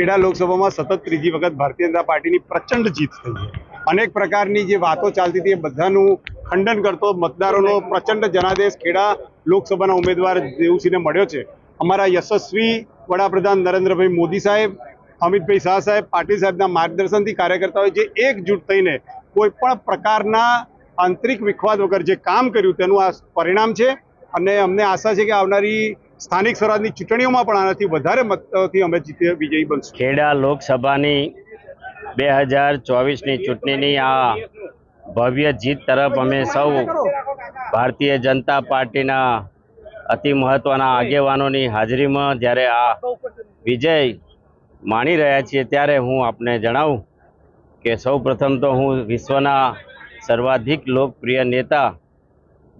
ખેડા લોકસભામાં સતત ત્રીજી વખત ભારતીય જનતા પાર્ટીની પ્રચંડ જીત થઈ છે. અનેક પ્રકારની જે વાતો ચાલતી હતી એ બધાનું ખંડન કરતો મતદારોનો પ્રચંડ જનાદેશ ખેડા લોકસભાના ઉમેદવાર દેવુસિંહને મળ્યો છે. અમારા યશસ્વી વડાપ્રધાન નરેન્દ્રભાઈ મોદી સાહેબ, અમિતભાઈ શાહ સાહેબ, પાટીલ સાહેબના માર્ગદર્શનથી કાર્યકર્તાઓએ જે એકજૂટ થઈને કોઈ પણ પ્રકારના આંતરિક વિખવાદ વગર જે કામ કર્યું તેનું આ પરિણામ છે. અને અમને આશા છે કે આવનારી સ્થાનિક સ્વરાજની ચૂંટણીઓમાં પણ આનાથી વધારે મતથી અમે જીતી વિજયી બનશું. ખેડા લોકસભાની બે હજાર ચોવીસની ચૂંટણીની આ ભવ્ય જીત તરફ અમે સૌ ભારતીય જનતા પાર્ટીના અતિ મહત્વના આગેવાનોની હાજરીમાં જ્યારે આ વિજય માણી રહ્યા છીએ ત્યારે હું આપને જણાવું કે સૌ પ્રથમ તો હું વિશ્વના સર્વાધિક લોકપ્રિય નેતા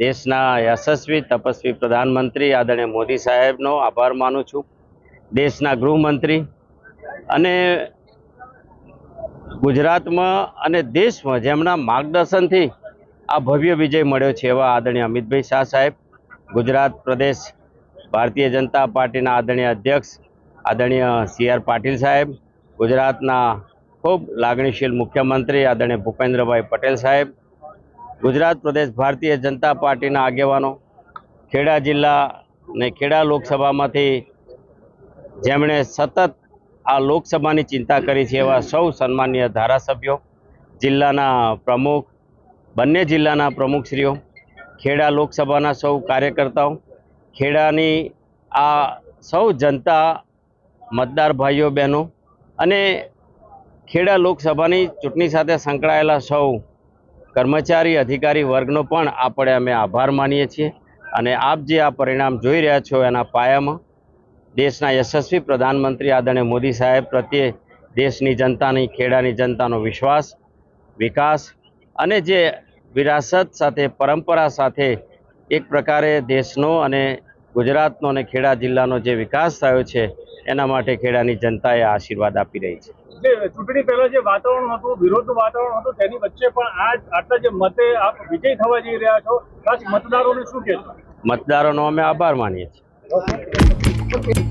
દેશના યશસ્વી તપસ્વી પ્રધાનમંત્રી આદરણીય મોદી સાહેબનો આભાર માનું છું. દેશના ગૃહમંત્રી અને ગુજરાતમાં અને દેશમાં જેમના માર્ગદર્શનથી આ ભવ્ય વિજય મળ્યો છે એવા આદરણીય અમિતભાઈ શાહ સાહેબ, ગુજરાત પ્રદેશ ભારતીય જનતા પાર્ટીના આદરણીય અધ્યક્ષ આદરણીય સી આર પાટીલ સાહેબ, ગુજરાતના ખૂબ લાગણીશીલ મુખ્યમંત્રી આદરણીય ભૂપેન્દ્રભાઈ પટેલ સાહેબ ગુજરાત પ્રદેશ ભારતીય જનતા પાર્ટીના આગેવાનો ખેડા જિલ્લા ને ખેડા લોકસભામાંથી જેમણે સતત આ લોકસભાની ચિંતા કરી છે એવા સૌ સન્માનીય ધારાસભ્યો, જિલ્લાના પ્રમુખ, બંને જિલ્લાના પ્રમુખશ્રીઓ, ખેડા લોકસભાના સૌ કાર્યકર્તાઓ, ખેડાની આ સૌ જનતા મતદાર ભાઈઓ બહેનો અને ખેડા લોકસભાની ચૂંટણી સાથે સંકળાયેલા સૌ કર્મચારી, અધિકારી વર્ગનો પણ આપણે અમે આભાર માનીએ છીએ. અને આપ જે આ પરિણામ જોઈ રહ્યા છો એના પાયામાં, દેશના યશસ્વી પ્રધાનમંત્રી આદરણીય મોદી સાહેબ પ્રત્યે દેશની જનતાની, ખેડાની જનતાનો વિશ્વાસ, વિકાસ અને જે વિરાસત સાથે, પરંપરા સાથે એક પ્રકારે દેશનો અને ગુજરાતનો અને ખેડા જિલ્લાનો જે વિકાસ થયો છે એના માટે ખેડાની જનતાએ આશીર્વાદ આપી રહી છે. ચૂંટણી પહેલા જે વાતાવરણ હતું વિરોધનું વાતાવરણ હતું તેની વચ્ચે પણ આ આટલા જે મતે આપ વિજય થવા જઈ રહ્યા છો ખાસ મતદારોને શું કહેશો? મતદારોનો અમે આભાર માનીએ છીએ.